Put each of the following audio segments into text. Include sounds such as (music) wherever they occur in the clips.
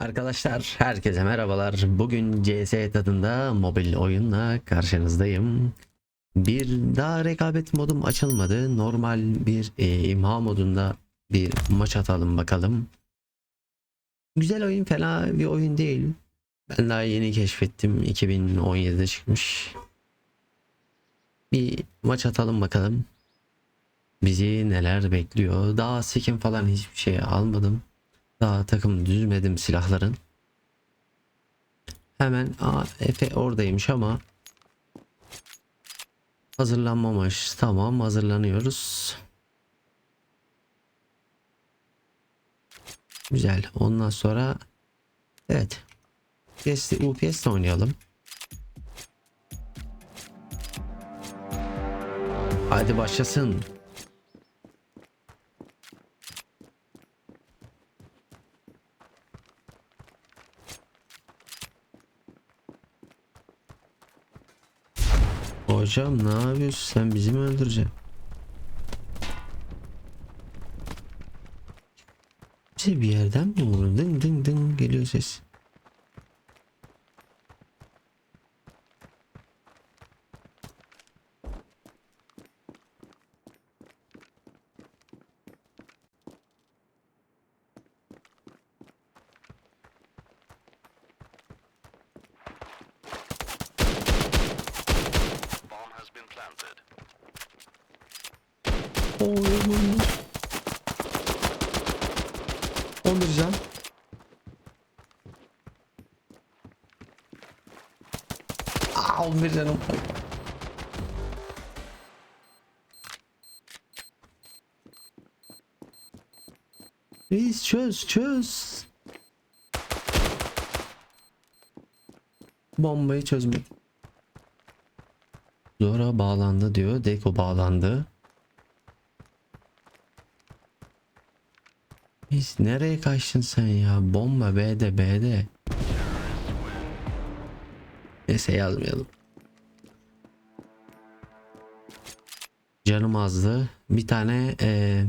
Arkadaşlar herkese merhabalar. Bugün CS tadında mobil oyunla karşınızdayım. Bir daha rekabet modum açılmadı. Normal bir e, imha modunda bir maç atalım bakalım. Güzel oyun fena bir oyun değil. Ben daha yeni keşfettim. 2017'de çıkmış. Bir maç atalım bakalım. Bizi neler bekliyor. Daha skin falan hiçbir şey almadım. Daha takım düzmedim silahların. Hemen aa, Efe oradaymış ama hazırlanmamış. Tamam hazırlanıyoruz. Güzel. Ondan sonra evet. UPS, UPS oynayalım. Hadi başlasın. Hocam ne yapıyorsun sen bizi mi öldüreceksin? Bize bir yerden mi vurdu? Dın dın dın geliyor ses. 11 can. Aa 11 canım. Reis çöz çöz. Bombayı çözmedi. Zora bağlandı diyor. Deko bağlandı. Biz nereye kaçtın sen ya? Bomba B'de B'de. Neyse yazmayalım. Canım azdı. Bir tane eee,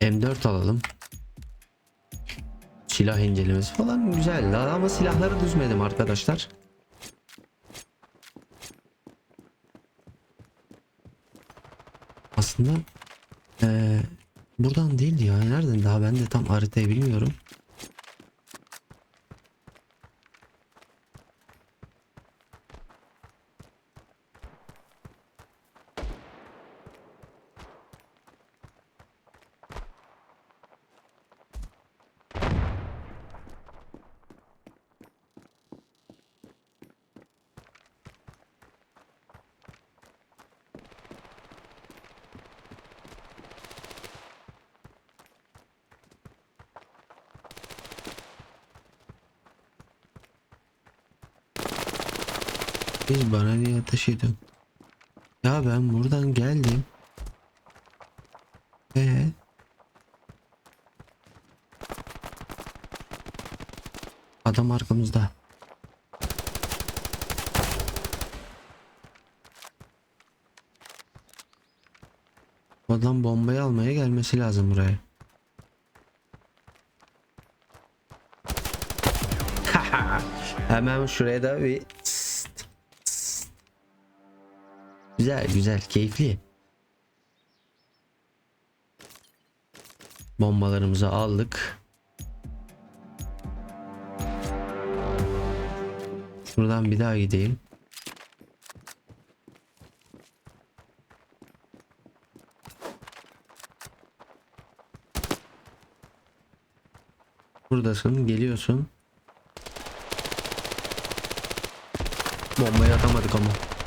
M4 alalım. Silah incelemesi falan güzel ama silahları düzmedim arkadaşlar. Aslında Buradan değildi ya. Nereden daha ben de tam haritayı bilmiyorum. Biz bana niye ateş? Ya ben buradan geldim. Ee? Adam arkamızda. Adam bombayı almaya gelmesi lazım buraya. (laughs) Hemen şuraya da bir Güzel güzel keyifli. Bombalarımızı aldık. Şuradan bir daha gideyim. Buradasın, geliyorsun. Bombayı atamadık ama.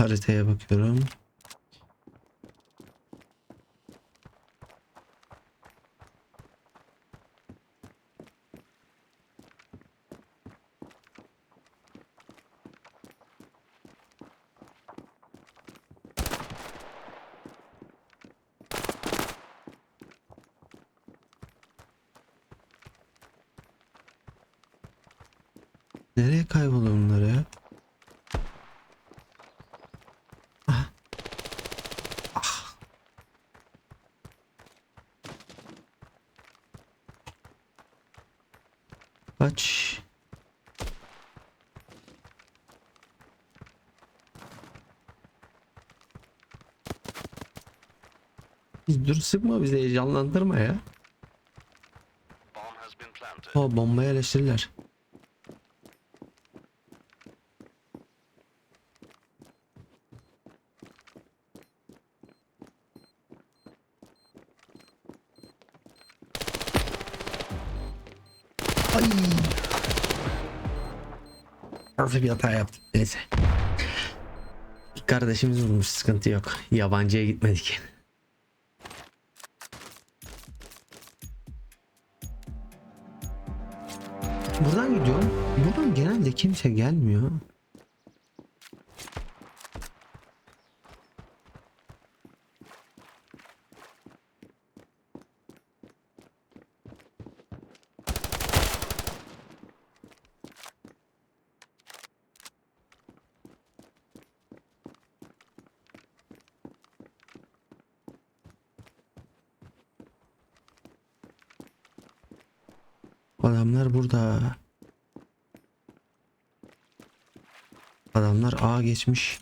Haritaya bakıyorum. Nereye kayboldu bunlar ya? Kaç. Dur sıkma bizi heyecanlandırma ya. O bomba yerleştirirler. Nasıl bir hata yaptık neyse. Bir kardeşimiz olmuş sıkıntı yok. Yabancıya gitmedik. Buradan gidiyorum. Buradan genelde kimse gelmiyor. Adamlar burada. Adamlar A geçmiş.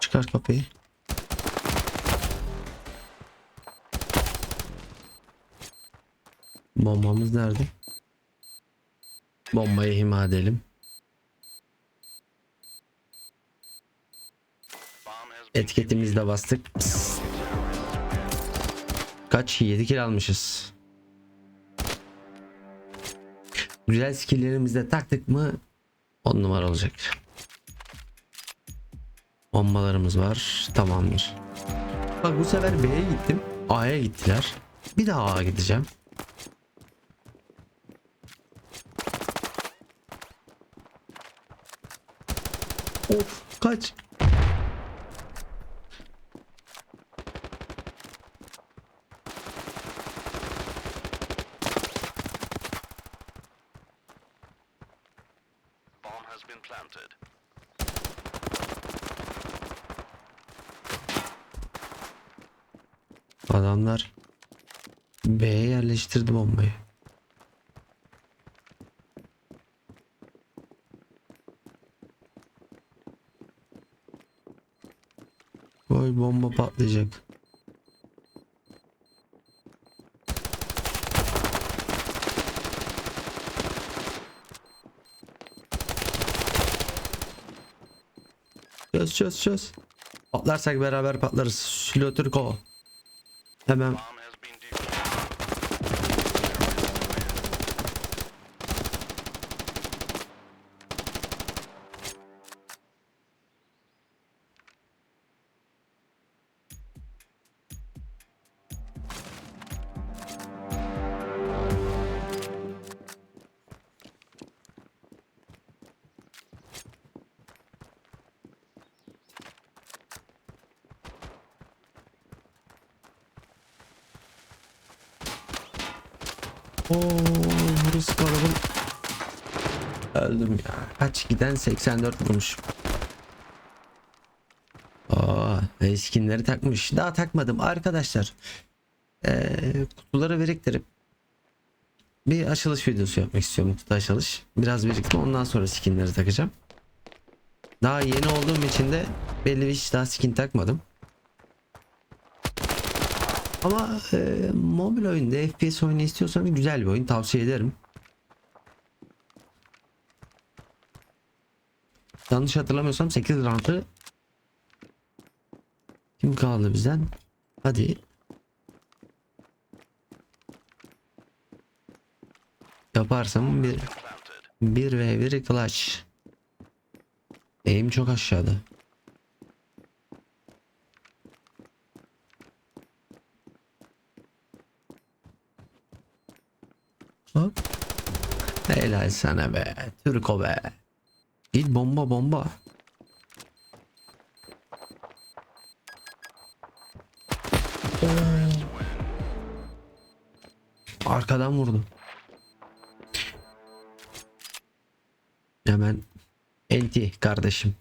Çıkar kapıyı. Bombamız nerede? Bombayı imha edelim. Etiketimizi de bastık. Psst. Kaç? 7 kill almışız. Güzel skilllerimizi taktık mı 10 numara olacak. Bombalarımız var. Tamamdır. Bak bu sefer B'ye gittim. A'ya gittiler. Bir daha A'ya gideceğim. Of kaç. bomb has been planted. Adamlar B'ye yerleştirdi bombayı. Oy bomba patlayacak. Çöz çöz çöz. Patlarsak beraber patlarız. Silo Türko. Hemen Oo, burası. Öldüm ya. Kaç giden 84 vurmuş. Aa, skinleri takmış. Daha takmadım arkadaşlar. Ee, kutuları biriktirip bir açılış videosu yapmak istiyorum. Kutu açılış. Biraz biriktim ondan sonra skinleri takacağım. Daha yeni olduğum için de belli bir hiç daha skin takmadım. Ama e, mobil oyunda FPS oyunu istiyorsanız güzel bir oyun tavsiye ederim. Yanlış hatırlamıyorsam 8 round'ı kim kaldı bizden? Hadi. Yaparsam bir Planted. 1 ve 1 clutch. Aim çok aşağıda. Hop. Helal sana be. Türko be. Git bomba bomba. Arkadan vurdum. Hemen enti kardeşim.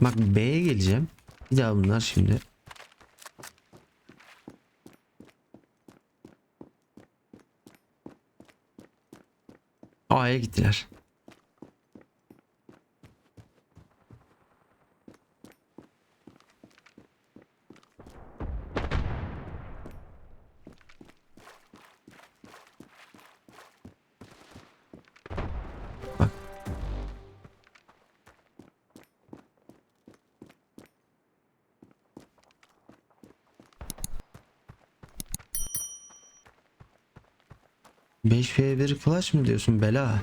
Bak B'ye geleceğim. Bir daha bunlar şimdi. A'ya gittiler. 5v1 clutch mı diyorsun bela?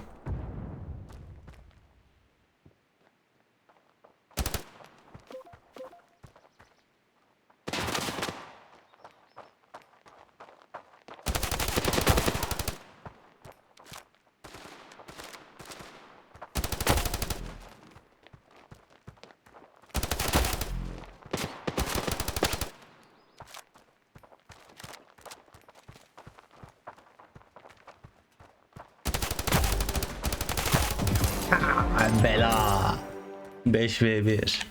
5 v 1.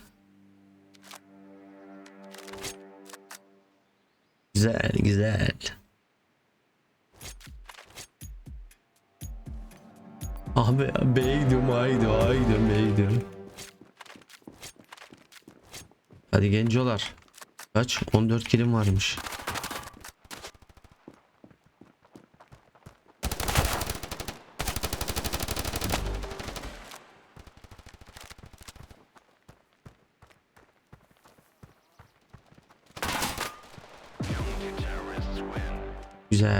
Güzel güzel. Abi B'ye gidiyorum A'ya gidiyorum A'ya gidiyorum B'ye gidiyorum. Hadi gencolar. Kaç? 14 kilim varmış.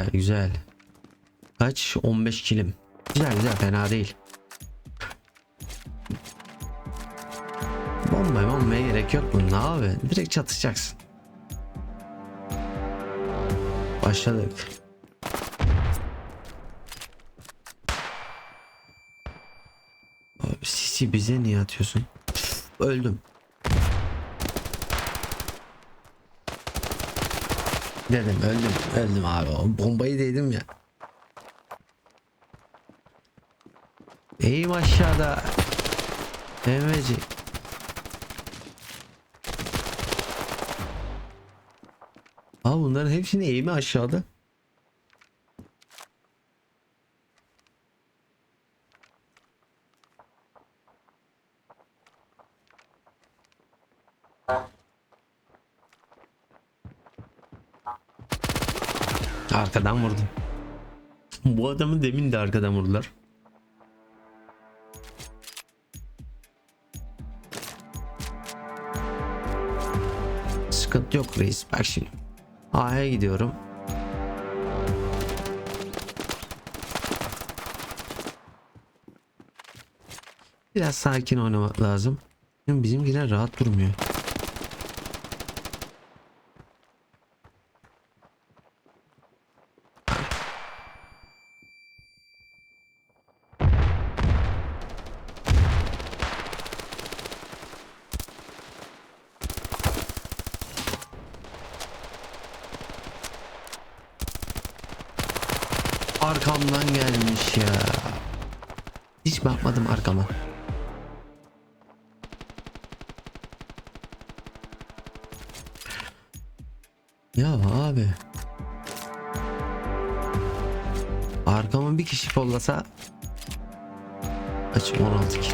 Güzel güzel. Kaç? 15 kilim. Güzel güzel fena değil. Bombaya bombaya gerek yok bunun abi. Direkt çatışacaksın. Başladık. Abi sisi bize niye atıyorsun? Öldüm. Dedim öldüm öldüm abi bombayı dedim ya. Eğim aşağıda. Emeci. Aa bunların hepsinin eğimi aşağıda. Arkadan vurdum. (laughs) Bu adamı demin de arkadan vurdular. Sıkıntı yok reis. Bak şimdi. A'ya gidiyorum. Biraz sakin oynamak lazım. Bizimkiler rahat durmuyor. Arkamdan gelmiş ya. Hiç bakmadım arkama. Ya abi. Arkama bir kişi follasa Açım 16 ki.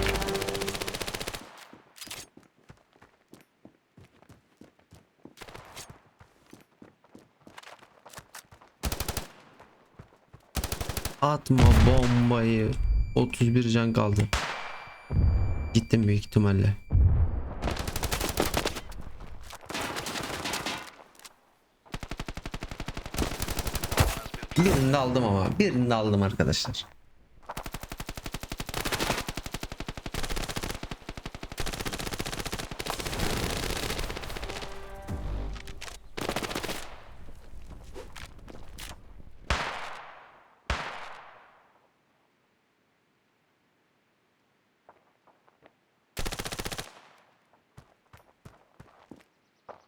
Atma bombayı. 31 can kaldı. Gittim büyük ihtimalle. Birini aldım ama. Birini aldım arkadaşlar.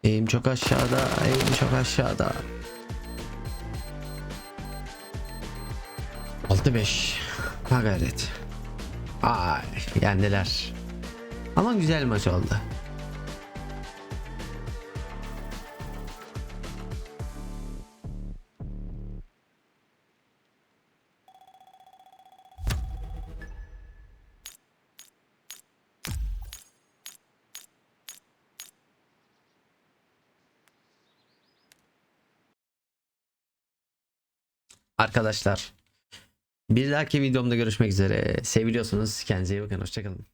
Eğim çok aşağıda, eğim çok aşağıda. 6-5. Ha gayret. Ay yendiler. Ama güzel maç oldu. Arkadaşlar bir dahaki videomda görüşmek üzere. Seviliyorsunuz. Kendinize iyi bakın. Hoşçakalın.